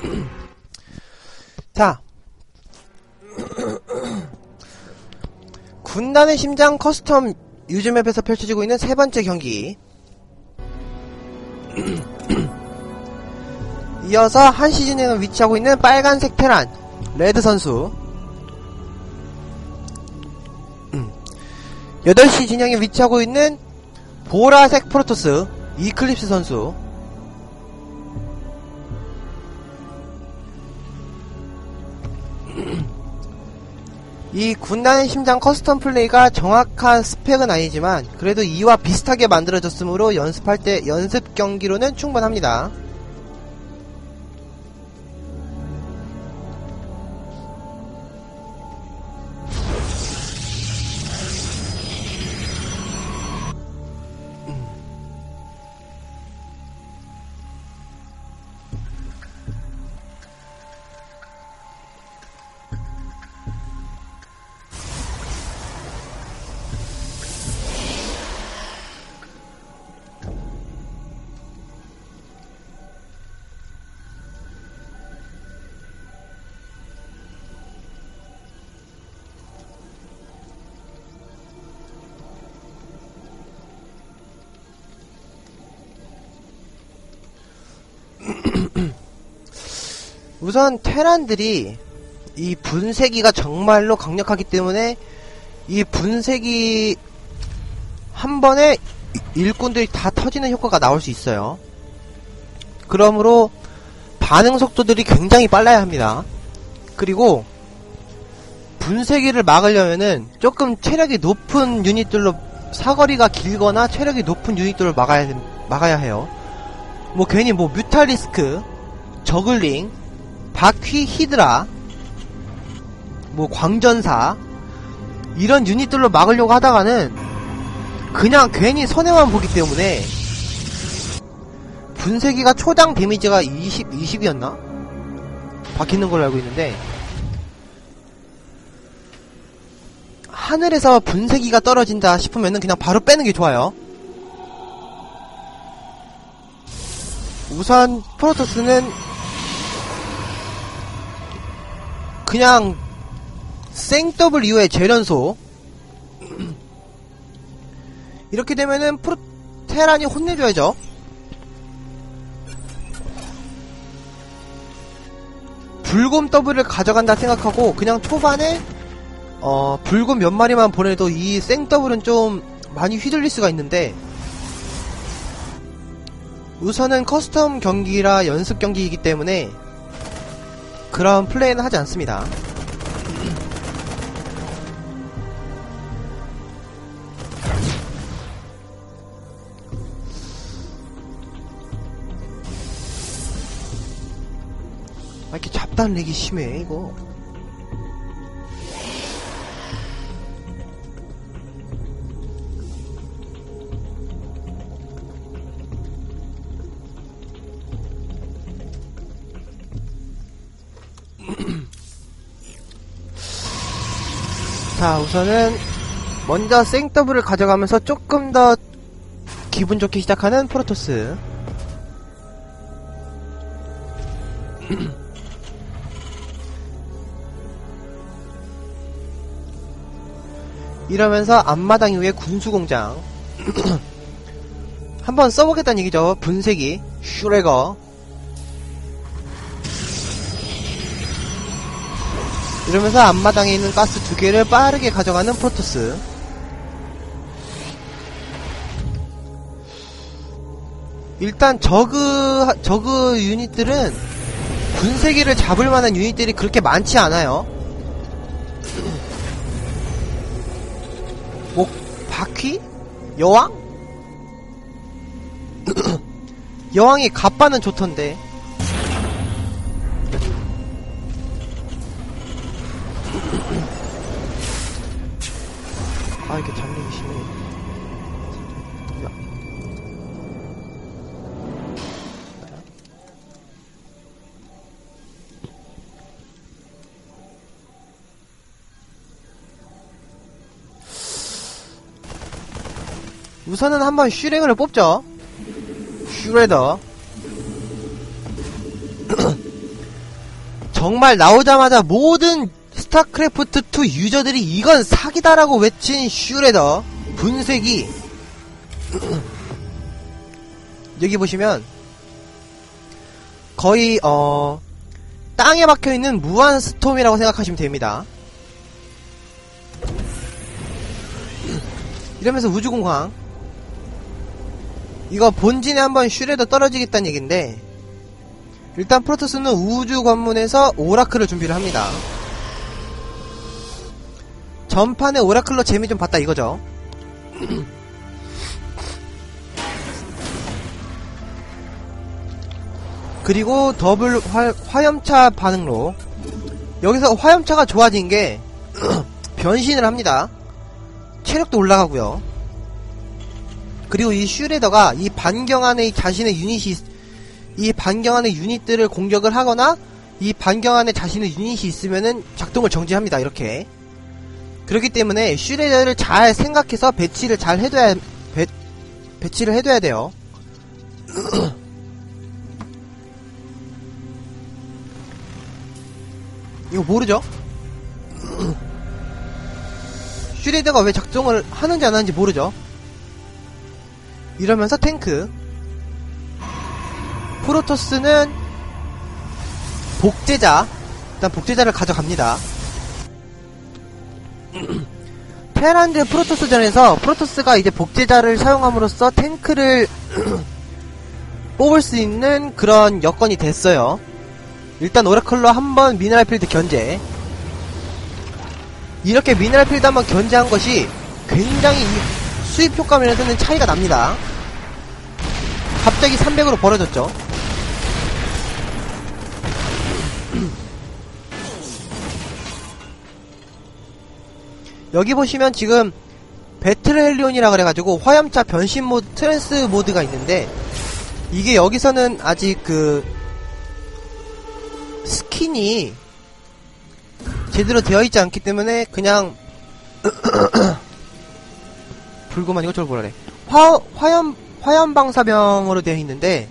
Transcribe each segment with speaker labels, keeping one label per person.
Speaker 1: 자. 군단의 심장 커스텀 유즈맵에서 펼쳐지고 있는 세 번째 경기. 이어서 한 시즌에는 위치하고 있는 빨간색 테란, 레드 선수. 8시 진영에 위치하고 있는 보라색 프로토스, 이클립스 선수. 이 군단의 심장 커스텀 플레이가 정확한 스펙은 아니지만 그래도 이와 비슷하게 만들어졌으므로 연습할 때 연습 경기로는 충분합니다. 우선 테란들이 이 분쇄기가 정말로 강력하기 때문에 이 분쇄기 한 번에 일꾼들이 다 터지는 효과가 나올 수 있어요. 그러므로 반응 속도들이 굉장히 빨라야 합니다. 그리고 분쇄기를 막으려면은 조금 체력이 높은 유닛들로 사거리가 길거나 체력이 높은 유닛들을 막아야 막아야 해요. 뭐 괜히 뭐 뮤탈리스크, 저글링, 바퀴 히드라, 뭐 광전사 이런 유닛들로 막으려고 하다가는 그냥 괜히 손해만 보기 때문에 분쇄기가 초당 데미지가 20, 20이었나? 박히는 걸로 알고 있는데 하늘에서 분쇄기가 떨어진다 싶으면은 그냥 바로 빼는 게 좋아요. 우선 프로토스는 그냥 생더블 이후에 재련소 이렇게 되면은 프로 테란이 혼내줘야죠. 불곰 더블을 가져간다 생각하고 그냥 초반에 어 불곰 몇 마리만 보내도 이 생 더블은 좀 많이 휘둘릴 수가 있는데 우선은 커스텀 경기라 연습 경기이기 때문에 그런 플레이는 하지 않습니다. 아, 이렇게 잡단 렉이 심해, 이거. 자, 우선은 먼저 생더블을 가져가면서 조금 더 기분 좋게 시작하는 프로토스. 이러면서 앞마당 이후에 군수공장 한번 써보겠다는 얘기죠. 분쇄기 슈레거 이러면서 앞마당에 있는 가스 두 개를 빠르게 가져가는 프로토스 일단 저그 저그 유닛들은 분쇄기를 잡을 만한 유닛들이 그렇게 많지 않아요. 뭐 바퀴? 여왕? 여왕이 갑바는 좋던데. 우선은 한번 슈랭을 뽑죠. 슈레더. 정말 나오자마자 모든 스타크래프트 2 유저들이 이건 사기다라고 외친 슈레더 분쇄기 여기 보시면 거의 어 땅에 박혀 있는 무한 스톰이라고 생각하시면 됩니다 이러면서 우주공황 이거 본진에 한번 슈레더 떨어지겠다는 얘긴데 일단 프로토스는 우주 관문에서 오라클을 준비를 합니다. 전판에 오라클로 재미 좀 봤다 이거죠? 그리고 더블 화, 화염차 반응로. 여기서 화염차가 좋아진 게 변신을 합니다. 체력도 올라가고요 그리고 이 슈레더가 이 반경 안에 자신의 유닛이 있- 이 반경 안에 유닛들을 공격을 하거나 이 반경 안에 자신의 유닛이 있으면은 작동을 정지합니다 이렇게 그렇기 때문에 슈레더를 잘 생각해서 배치를 잘 해둬야 배, 배치를 해둬야 돼요 이거 모르죠? 슈레더가 왜 작동을 하는지 안 하는지 모르죠? 이러면서 탱크. 프로토스는 복제자 일단 복제자를 가져갑니다. 테란드 프로토스전에서 프로토스가 이제 복제자를 사용함으로써 탱크를 뽑을 수 있는 그런 여건이 됐어요. 일단 오라클로 한번 미네랄필드 견제. 이렇게 미네랄필드 한번 견제한 것이 굉장히 이 수입 효과 면에서는 차이가 납니다. 갑자기 300으로 벌어졌죠. 여기 보시면 지금 배틀 헬리온이라 그래가지고 화염차 변신 모드, 트랜스 모드가 있는데 이게 여기서는 아직 그 스킨이 제대로 되어 있지 않기 때문에 그냥 불고만 이거 저걸 뭐라래 화 화염 화염 방사병으로 되어 있는데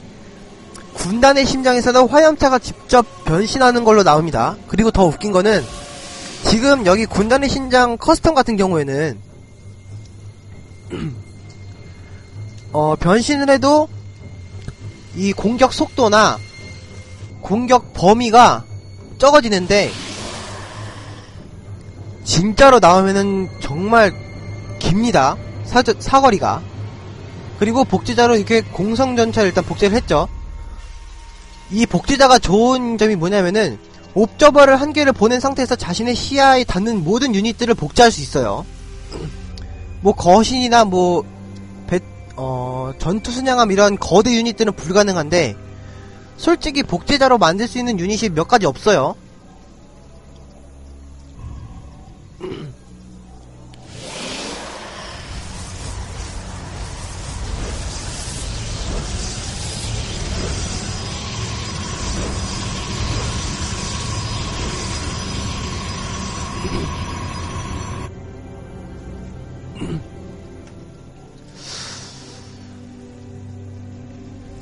Speaker 1: 군단의 심장에서는 화염차가 직접 변신하는 걸로 나옵니다. 그리고 더 웃긴 거는 지금 여기 군단의 심장 커스텀 같은 경우에는 어 변신을 해도 이 공격 속도나 공격 범위가 적어지는데 진짜로 나오면은 정말 깁니다. 사, 사거리가. 그리고 복제자로 이렇게 공성전차를 일단 복제를 했죠. 이 복제자가 좋은 점이 뭐냐면은 옵저버를 한 개를 보낸 상태에서 자신의 시야에 닿는 모든 유닛들을 복제할 수 있어요. 뭐 거신이나 뭐 배, 어, 전투 순양함 이런 거대 유닛들은 불가능한데 솔직히 복제자로 만들 수 있는 유닛이 몇 가지 없어요.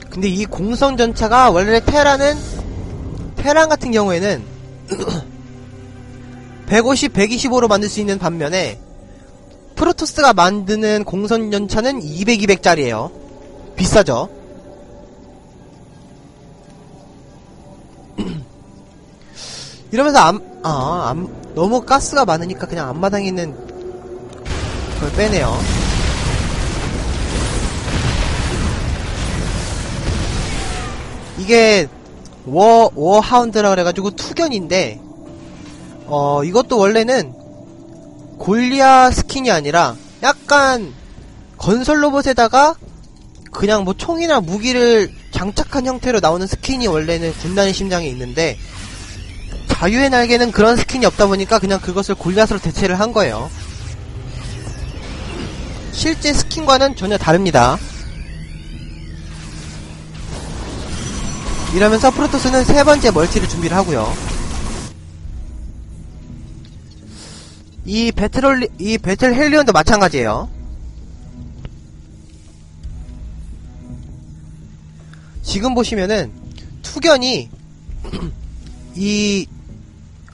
Speaker 1: 근데 이 공성 전차가 원래 테라는 테란 같은 경우에는 150, 125로 만들 수 있는 반면에 프로토스가 만드는 공성 전차는 200, 200짜리예요. 비싸죠. 이러면서 앞, 아, 앞, 너무 가스가 많으니까 그냥 앞마당에 있는 걸 빼네요. 이게 워 워하운드라 그래가지고 투견인데 어 이것도 원래는 골리아 스킨이 아니라 약간 건설 로봇에다가 그냥 뭐 총이나 무기를 장착한 형태로 나오는 스킨이 원래는 군단의 심장에 있는데 자유의 날개는 그런 스킨이 없다 보니까 그냥 그것을 골리앗으로 대체를 한 거예요. 실제 스킨과는 전혀 다릅니다. 이러면서 프로토스는 세 번째 멀티를 준비를 하고요. 이 배틀 이 배틀 헬리온도 마찬가지예요. 지금 보시면은 투견이 이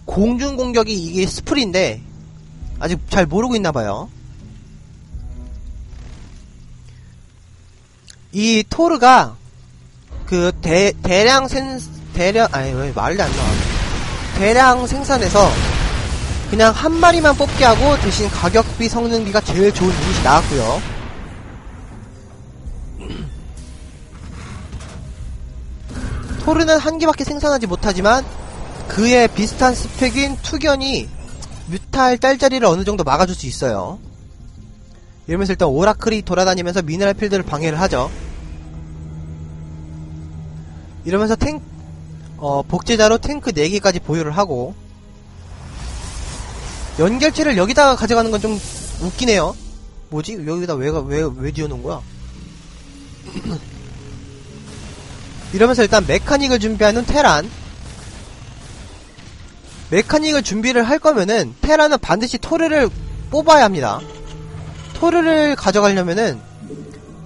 Speaker 1: 공중 공격이 이게 스플인데 아직 잘 모르고 있나 봐요. 이 토르가 그 대, 대량 생 대량 아니 왜 말이 안 나와 대량 생산해서 그냥 한 마리만 뽑게 하고 대신 가격비 성능비가 제일 좋은 유닛이 나왔고요 토르는 한 개밖에 생산하지 못하지만 그에 비슷한 스펙인 투견이 뮤탈 딸자리를 어느 정도 막아줄 수 있어요 이러면서 일단 오라클이 돌아다니면서 미네랄 필드를 방해를 하죠 이러면서 탱, 어, 복제자로 탱크 4개까지 보유를 하고, 연결체를 여기다가 가져가는 건 좀 웃기네요. 뭐지? 여기다 왜, 가- 왜, 왜 지어놓은 거야? 이러면서 일단 메카닉을 준비하는 테란. 메카닉을 준비를 할 거면은, 테란은 반드시 토르를 뽑아야 합니다. 토르를 가져가려면은,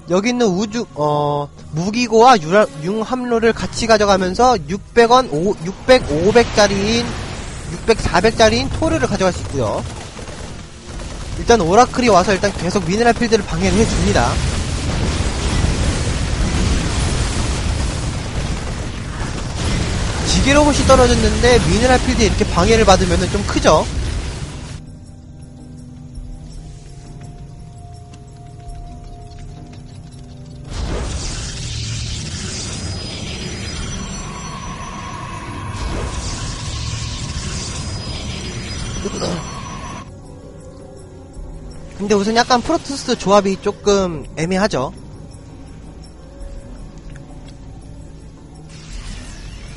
Speaker 1: 여기 있는 우주, 어, 무기고와 유라, 융합로를 같이 가져가면서 600원, 5, 600, 500짜리인, 600, 400짜리인 토르를 가져갈 수 있고요. 일단 오라클이 와서 일단 계속 미네랄 필드를 방해를 해줍니다. 지게 로봇이 떨어졌는데 미네랄 필드에 이렇게 방해를 받으면 좀 크죠? 근데 우선 약간 프로토스 조합이 조금 애매하죠.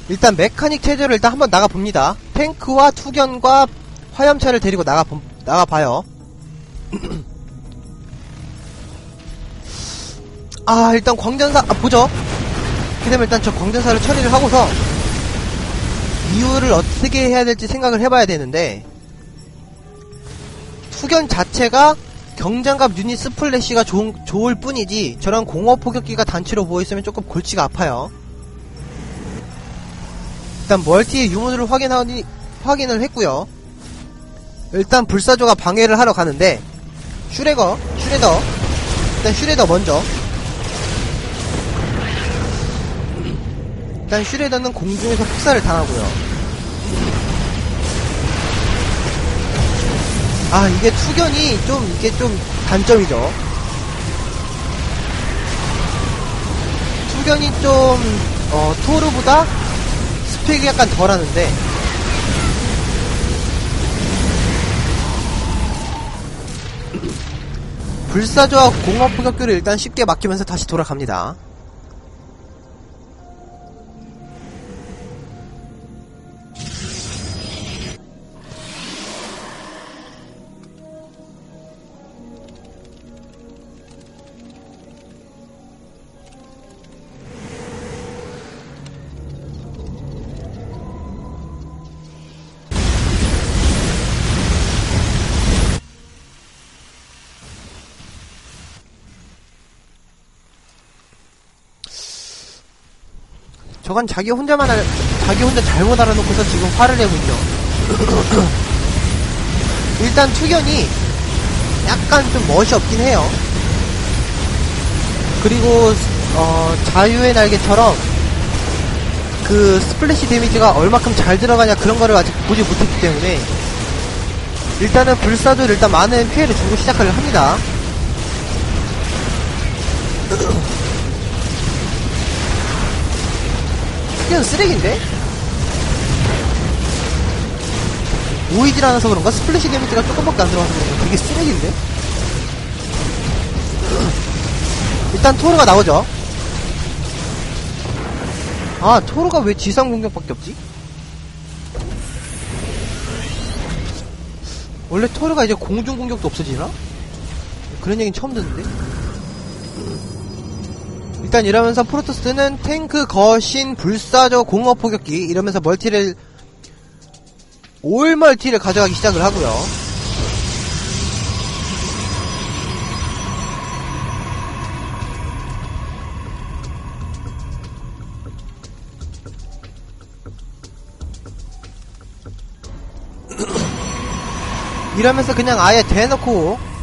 Speaker 1: 일단 메카닉 체제로 일단 한번 나가봅니다. 탱크와 투견과 화염차를 데리고 나가, 나가봐요. 아, 일단 광전사, 아, 보죠. 그 다음에 일단 저 광전사를 처리를 하고서 이유를 어떻게 해야 될지 생각을 해봐야 되는데 투견 자체가 경장갑 유닛 스플래시가 좋은, 좋을 뿐이지 저런 공업 포격기가 단체로 모여있으면 조금 골치가 아파요. 일단 멀티의 유무를 확인하니, 확인을 했고요. 일단 불사조가 방해를 하러 가는데 슈레거, 슈레더 일단 슈레더 먼저 일단 슈레더는 공중에서 폭사를 당하고요. 아 이게 투견이 좀 이게 좀 단점이죠. 투견이 좀 어, 토르보다 스펙이 약간 덜하는데 불사조와 공업 포격기를 일단 쉽게 막히면서 다시 돌아갑니다. 저건 자기 혼자만 알, 자기 혼자 잘못 알아놓고서 지금 화를 내고 있죠. 일단 투견이 약간 좀 멋이 없긴 해요. 그리고 어, 자유의 날개처럼 그 스플래시 데미지가 얼마큼 잘 들어가냐 그런 거를 아직 보지 못했기 때문에 일단은 불사조를 일단 많은 피해를 주고 시작을 합니다. 그냥 쓰레기인데? 모이질 않아서 그런가? 스플래시 데미지가 조금밖에 안 들어가서 그런가? 되게 쓰레기인데? 일단 토르가 나오죠. 아, 토르가 왜 지상 공격밖에 없지? 원래 토르가 이제 공중 공격도 없어지나? 그런 얘기는 처음 듣는데? 일단 이러면서 프로토스는 탱크, 거신, 불사조, 공업 포격기 이러면서 멀티를 올 멀티를 가져가기 시작을 하고요. 이러면서 그냥 아예 대놓고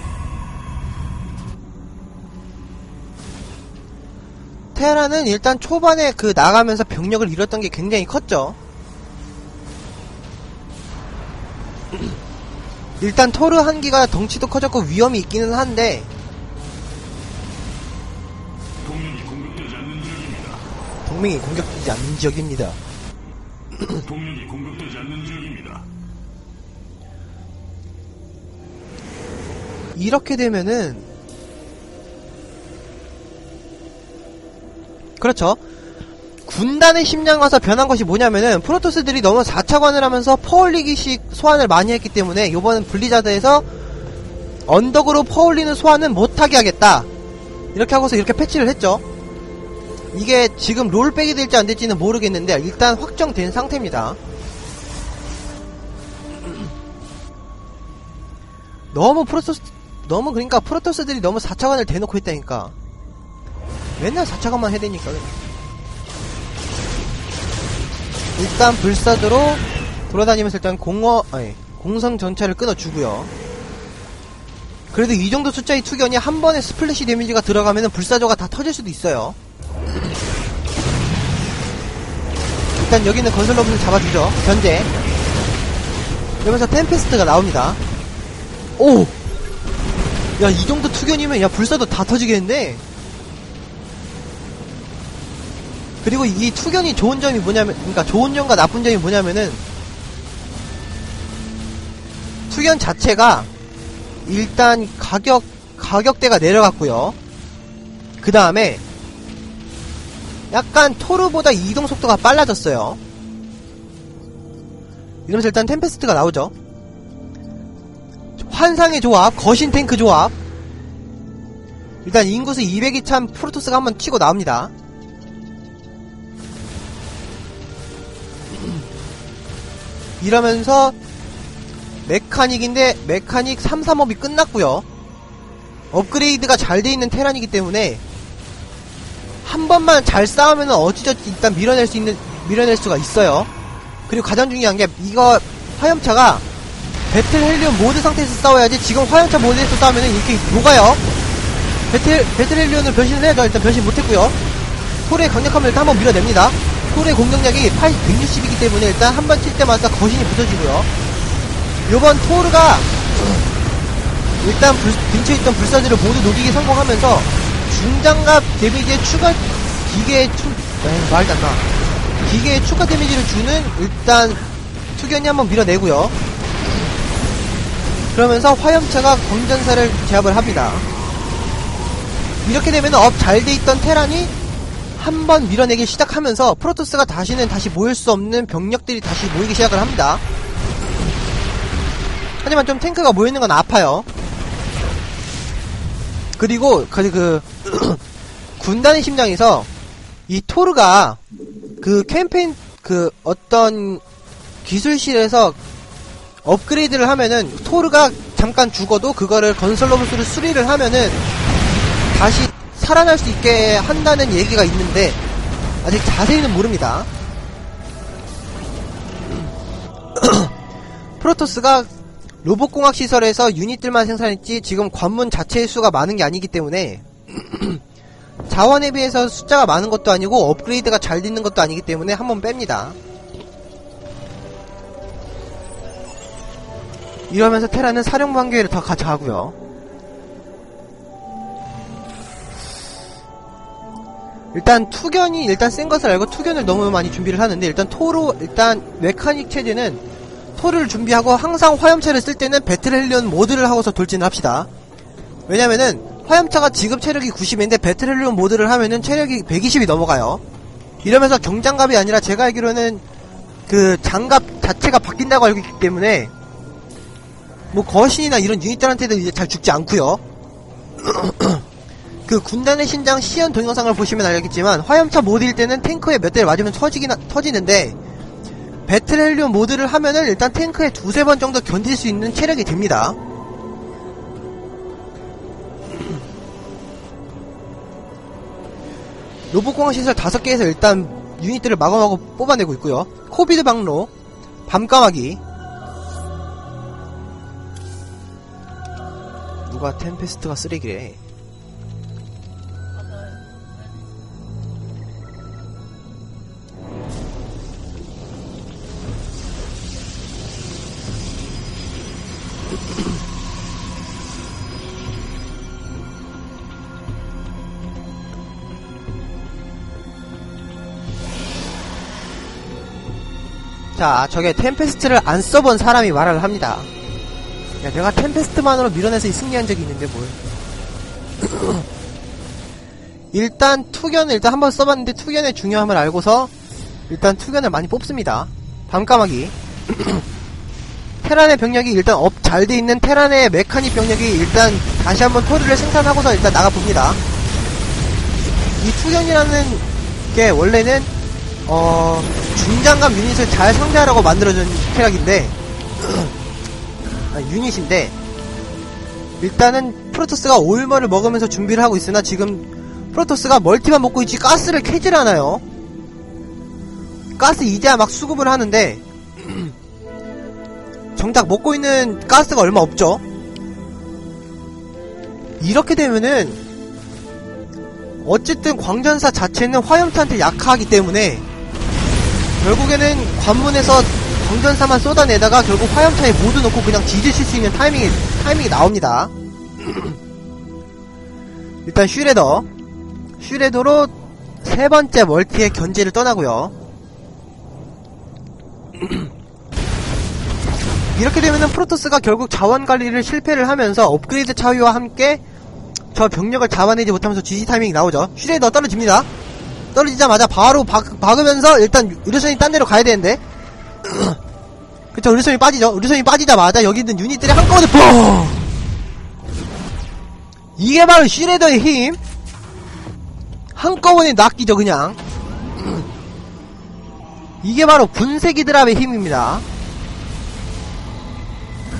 Speaker 1: 테라는 일단 초반에 그 나가면서 병력을 잃었던 게 굉장히 컸죠. 일단 토르 한기가 덩치도 커졌고 위험이 있기는 한데
Speaker 2: 동맹이 공격되지 않는 지역입니다.
Speaker 1: 동맹이 공격되지 않는 지역입니다.
Speaker 2: 동맹이 공격되지 않는 지역입니다.
Speaker 1: 이렇게 되면은 그렇죠. 군단의 심장 와서 변한 것이 뭐냐면은 프로토스들이 너무 4차관을 하면서 퍼올리기식 소환을 많이 했기 때문에 요번 블리자드에서 언덕으로 퍼올리는 소환은 못하게 하겠다. 이렇게 하고서 이렇게 패치를 했죠. 이게 지금 롤백이 될지 안 될지는 모르겠는데 일단 확정된 상태입니다. 너무 프로토스 너무 그러니까 프로토스들이 너무 4차관을 대놓고 했다니까 맨날 4차관만 해대니까 일단 불사드로 돌아다니면서 일단 공어 아니 공성 전차를 끊어주고요. 그래도 이 정도 숫자의 투견이 한 번에 스플래시 데미지가 들어가면 불사조가 다 터질 수도 있어요. 일단 여기 있는 건설 로봇을 잡아주죠. 견제. 이러면서 템페스트가 나옵니다. 오! 야, 이 정도 투견이면, 야, 불사도 다 터지겠는데? 그리고 이 투견이 좋은 점이 뭐냐면, 그러니까 좋은 점과 나쁜 점이 뭐냐면은, 투견 자체가, 일단 가격, 가격대가 내려갔고요. 그 다음에, 약간 토르보다 이동 속도가 빨라졌어요. 이러면서 일단 템페스트가 나오죠. 환상의 조합, 거신 탱크 조합. 일단 인구수 200이 참 프로토스가 한번 치고 나옵니다. 이러면서 메카닉인데 메카닉 3, 3업이 끝났고요. 업그레이드가 잘 돼 있는 테란이기 때문에 한 번만 잘 싸우면 어찌저찌 일단 밀어낼 수 있는 밀어낼 수가 있어요. 그리고 가장 중요한 게 이거 화염차가 배틀 헬리온 모드 상태에서 싸워야지 지금 화염차 모드에서 싸우면 이렇게 녹아요 배틀, 배틀 헬리온을 변신을 해야죠 일단 변신 못했고요 토르의 강력함을 일단 한번 밀어냅니다 토르의 공격력이 8, 160이기 때문에 일단 한 번 칠 때마다 거신이 붙어지고요. 요번 토르가 일단 불, 근처에 있던 불사들을 모두 녹이기 성공하면서 중장갑 데미지에 추가 기계의 추 에이, 말도 안 나. 기계의 추가 데미지를 주는 일단 투견이 한번 밀어내고요. 그러면서 화염차가 광전사를 제압을 합니다. 이렇게 되면 업 잘 돼 있던 테란이 한 번 밀어내기 시작하면서 프로토스가 다시는 다시 모일 수 없는 병력들이 다시 모이기 시작을 합니다. 하지만 좀 탱크가 모이는 건 아파요. 그리고 그, 그 군단의 심장에서 이 토르가 그 캠페인 그 어떤 기술실에서 업그레이드를 하면은 토르가 잠깐 죽어도 그거를 건설 로봇으로 수리를 하면은 다시 살아날 수 있게 한다는 얘기가 있는데 아직 자세히는 모릅니다. 프로토스가 로봇공학 시설에서 유닛들만 생산했지 지금 관문 자체의 수가 많은 게 아니기 때문에 자원에 비해서 숫자가 많은 것도 아니고 업그레이드가 잘 되는 것도 아니기 때문에 한번 뺍니다. 이러면서 테라는 사령관 기회를 더 가져가고요. 일단 투견이 일단 센 것을 알고 투견을 너무 많이 준비를 하는데 일단 토로 일단 메카닉 체제는 토를 준비하고 항상 화염차를 쓸 때는 배틀헬리온 모드를 하고서 돌진을 합시다. 왜냐면은 화염차가 지금 체력이 90인데 배틀헬리온 모드를 하면은 체력이 120이 넘어가요. 이러면서 경장갑이 아니라 제가 알기로는 그 장갑 자체가 바뀐다고 알고 있기 때문에 뭐 거신이나 이런 유닛들한테도 이제 잘 죽지 않고요. 그 군단의 신장 시연 동영상을 보시면 알겠지만 화염차 모드일 때는 탱크에 몇 대를 맞으면 터지긴 하, 터지는데 배틀헬리온 모드를 하면은 일단 탱크에 두세 번 정도 견딜 수 있는 체력이 됩니다. 로봇공학 시설 5개에서 일단 유닛들을 마구마구 뽑아내고 있고요. 코비드 방로, 밤까마귀, 누가 템페스트가 쓰레기래. 자, 저게 템페스트를 안 써본 사람이 말을 합니다. 야, 내가 템페스트만으로 밀어내서 승리한 적이 있는데 뭘. 일단 투견을 일단 한번 써봤는데 투견의 중요함을 알고서 일단 투견을 많이 뽑습니다. 밤까마귀. 테란의 병력이 일단 업 잘 돼 있는 테란의 메카닉 병력이 일단 다시 한번 토리를 생산하고서 일단 나가 봅니다. 이 투견이라는 게 원래는 어 중장갑 유닛을 잘 상대하라고 만들어준 캐락인데 아, 유닛인데 일단은 프로토스가 올머를 먹으면서 준비를 하고 있으나 지금 프로토스가 멀티만 먹고 있지 가스를 캐질 않아요. 가스 이제야 막 수급을 하는데 정작 먹고 있는 가스가 얼마 없죠? 이렇게 되면은 어쨌든 광전사 자체는 화염차한테 약하기 때문에 결국에는 관문에서 광전사만 쏟아내다가 결국 화염차에 모두 넣고 그냥 뒤지실 수 있는 타이밍이, 타이밍이 나옵니다. 일단 슈레더. 슈레더로 세 번째 멀티의 견제를 떠나고요 이렇게 되면은 프로토스가 결국 자원 관리를 실패를 하면서 업그레이드 차위와 함께 저 병력을 잡아내지 못하면서 GG 타이밍이 나오죠. 슈레더 떨어집니다. 떨어지자마자 바로 박, 박으면서 일단 의료선이 딴 데로 가야 되는데. 그쵸 의료선이 빠지죠. 의료선이 빠지자마자 여기 있는 유닛들이 한꺼번에 뽕 이게 바로 슈레더의 힘? 한꺼번에 낚이죠 그냥. 이게 바로 분쇄기 드랍의 힘입니다.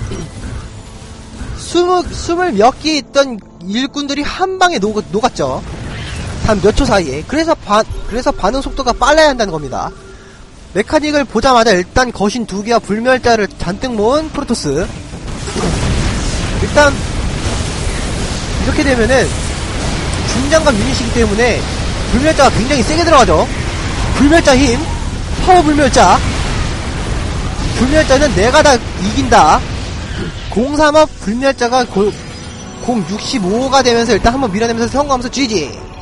Speaker 1: 스무, 스물 몇개 있던 일꾼들이 한 방에 녹, 녹았죠 한몇초 사이에 그래서 반 그래서 반응 속도가 빨라야 한다는 겁니다. 메카닉을 보자마자 일단 거신 두 개와 불멸자를 잔뜩 모은 프로토스. 일단 이렇게 되면은 중장갑 유닛이기 때문에 불멸자가 굉장히 세게 들어가죠. 불멸자 힘, 파워 불멸자. 불멸자는 내가 다 이긴다. 035 불멸자가 고, 065가 되면서 일단 한번 밀어내면서 성공하면서 GG.